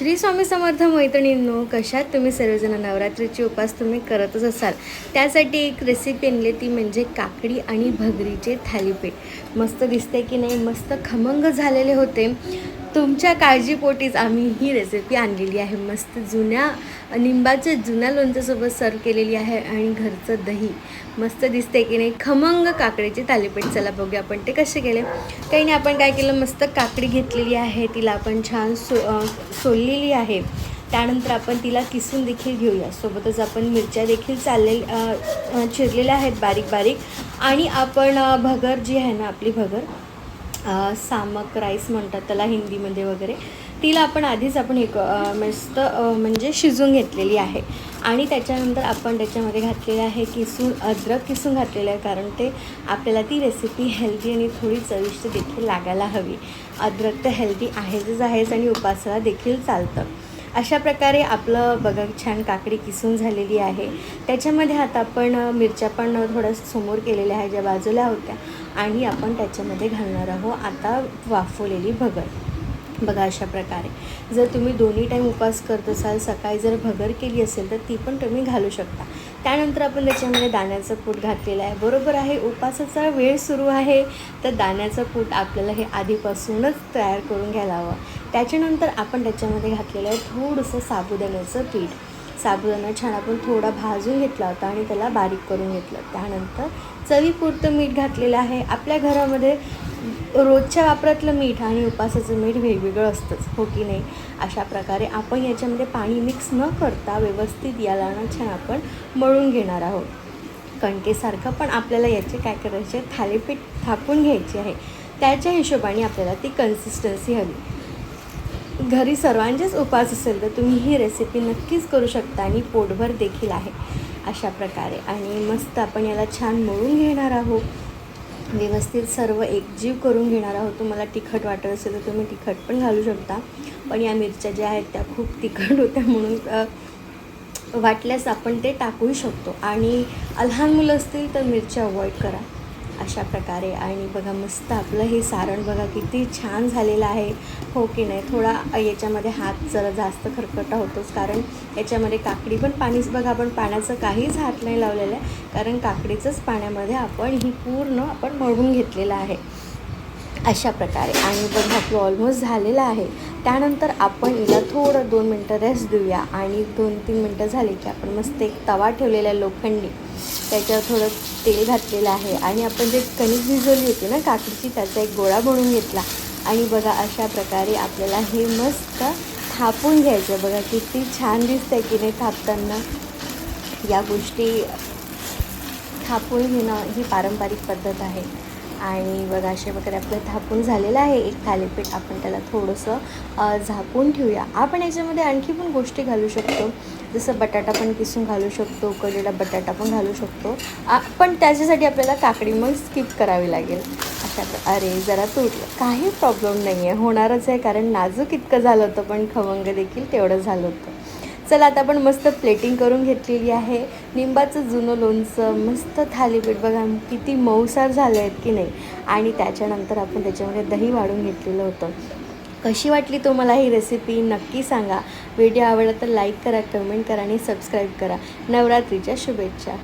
श्री स्वामी समर्थ मैत्रिणींनो कशात तुम्ही सर्वजण नवरात्रीचे उपास तुम्ही करतच असाल? त्यासाठी एक रेसिपी आणली ती म्हणजे काकडी आणि भगरीचे थालीपीठ. मस्त दिसते की नाही? मस्त खमंग झालेले होते. तुमच्या काळजीपोटीच आम्ही ही रेसिपी आणलेली आहे. मस्त जुन्या निंबाच्या जुन्या लोणच्यासोबत सर्व केलेली आहे आणि घरचं दही. मस्त दिसते की नाही? खमंग काकडीचे थालीपीठ. चला बघूया आपण ते कसे केले. काही नाही आपण काय केलं? मस्त काकडी घेतलेली आहे. तिला आपण छान सो सोललेली आहे. त्यानंतर आपण तिला किसून देखील घेऊया. सोबतच आपण मिरच्या देखील चालले चिरलेल्या आहेत बारीक बारीक आणि आपण भगर जी आहे ना आपली भगर सामक राईस म्हणतात त्याला हिंदीमध्ये वगैरे. तिला आपण आधीच आपण एक मस्त म्हणजे शिजून घेतलेली आहे. आणि त्याच्यानंतर आपण त्याच्यामध्ये घातलेलं आहे किसून अद्रक किसून घातलेलं आहे कारण ते आपल्याला ती रेसिपी हेल्दी आणि थोडी चविष्ट देखील लागायला हवी. अद्रक तर हेल्दी आहेच आहेच आणि उपासाला देखील चालतं. अशा प्रकारे आपलं बघा छान काकडी किसून झालेली आहे. त्याच्यामध्ये आता आपण मिरच्या पण थोडं समोर केलेल्या आहे ज्या बाजूला होत्या. आणि आपण त्याच्यामध्ये घालणार आहोत आता वाफवलेली भगर. बघा अशा प्रकारे. जर तुम्ही दोन्ही टाईम उपास करत असाल सकाळी जर भगर केली असेल तर ती पण तुम्ही घालू शकता. त्यानंतर आपण त्याच्यामध्ये दाण्याचं पूट घातलेलं आहे. बरोबर आहे उपासाचा वेळ सुरू आहे. तर दाण्याचं पूट आपल्याला हे आधीपासूनच तयार करून घ्यायला हवं. त्याच्यानंतर आपण त्याच्यामध्ये घातलेलं आहे थोडंसं साबुदाण्याचं पीठ. साबुदाणा छान आपण थोडा भाजून घेतला होता आणि त्याला बारीक करून घेतलं. त्यानंतर चवीपुरतं मीठ घातलेलं आहे. आपल्या घरामध्ये रोजच्या वापरातलं मीठ आणि उपासाचं मीठ वेगवेगळं असतंच हो की नाही? अशा प्रकारे आपण याच्यामध्ये पाणी मिक्स न करता व्यवस्थित याला ना छान आपण मळून घेणार आहोत. कणकेसारखं पण आपल्याला याचे काय करायचे? थालीपीठ थापून घ्यायचे आहे. त्याच्या हिशोबाने आपल्याला ती कन्सिस्टन्सी हवी. घरी सर्वांचेच उपास असेल तर तुम्ही ही रेसिपी नक्कीच करू शकता आणि पोटभर देखील आहे अशा प्रकारे. आणि मस्त आपण याला छान मळून घेणार आहोत. व्यवस्थित सर्व एकजीव करून घेणार आहोत. तुम्हाला तिखट वाटत असेल तर तुम्ही तिखट पण घालू शकता. पण या मिरच्या ज्या आहेत त्या खूप तिखट होत्या म्हणून वाटल्यास आपण ते टाकूही शकतो. आणि लहान मुलं असतील तर मिरच्या अवॉइड करा. अशा प्रकारे. आणि बघा मस्त आपलं हे सारण बघा किती छान झालेलं आहे. हो की नाही? थोडा याच्यामध्ये हात जरा जास्त खरकटा होतोच कारण याच्यामध्ये काकडी पण पाणीच बघा आपण पाण्याचं काहीच हात नाही लावलेलं आहे. कारण काकडीचंच पाण्यामध्ये आपण ही पूर्ण आपण मळून घेतलेलं आहे. अशा प्रकारे. आणि बघा आपलं ऑलमोस्ट झालेलं आहे. त्यानंतर आपण हिला थोडं दोन मिनटं रेस्ट देऊया. आणि दोन तीन मिनटं झाली की आपण मस्त एक तवा ठेवलेला आहे लोखंडी. त्याच्यावर थोडं तेल घातलेलं आहे. आणि आपण जे कणिक भिजवली होती ना काकडीची त्याचा एक गोळा बनवून घेतला. आणि बघा अशा प्रकारे आपल्याला हे मस्त थापून घ्यायचं. बघा किती छान दिसतंय की नाही थापताना. या गोष्टी थापून घेणं ही पारंपरिक पद्धत आहे. आणि बघा असे वगैरे आपलं थापून झालेलं आहे. एक थालीपीठ आपण त्याला थोडंसं झाकून ठेवूया. आपण याच्यामध्ये आणखी पण गोष्टी घालू शकतो. जसं बटाटा पण किसून घालू शकतो उकडलेला बटाटा पण घालू शकतो. पण त्याच्यासाठी आपल्याला काकडी मग स्किप करावी लागेल. अशा अरे जरा तुटलं काही प्रॉब्लेम नाही आहे होणारच आहे कारण नाजूक इतकं झालं होतं पण खवंग देखील तेवढं झालं होतं. चला आता आपण मस्त प्लेटिंग करून घेतलेली आहे. निंबाचं जुनं लोणचं मस्त थालीपीठ. बघा किती मऊसार झालं आहेत की नाही. आणि त्याच्यानंतर आपण त्याच्यामध्ये दही वाढून घेतलेलं होतं. कशी वाटली तुम्हाला ही रेसिपी नक्की सांगा. व्हिडिओ आवडला तर लाईक करा कमेंट करा आणि सबस्क्राईब करा. नवरात्रीच्या शुभेच्छा.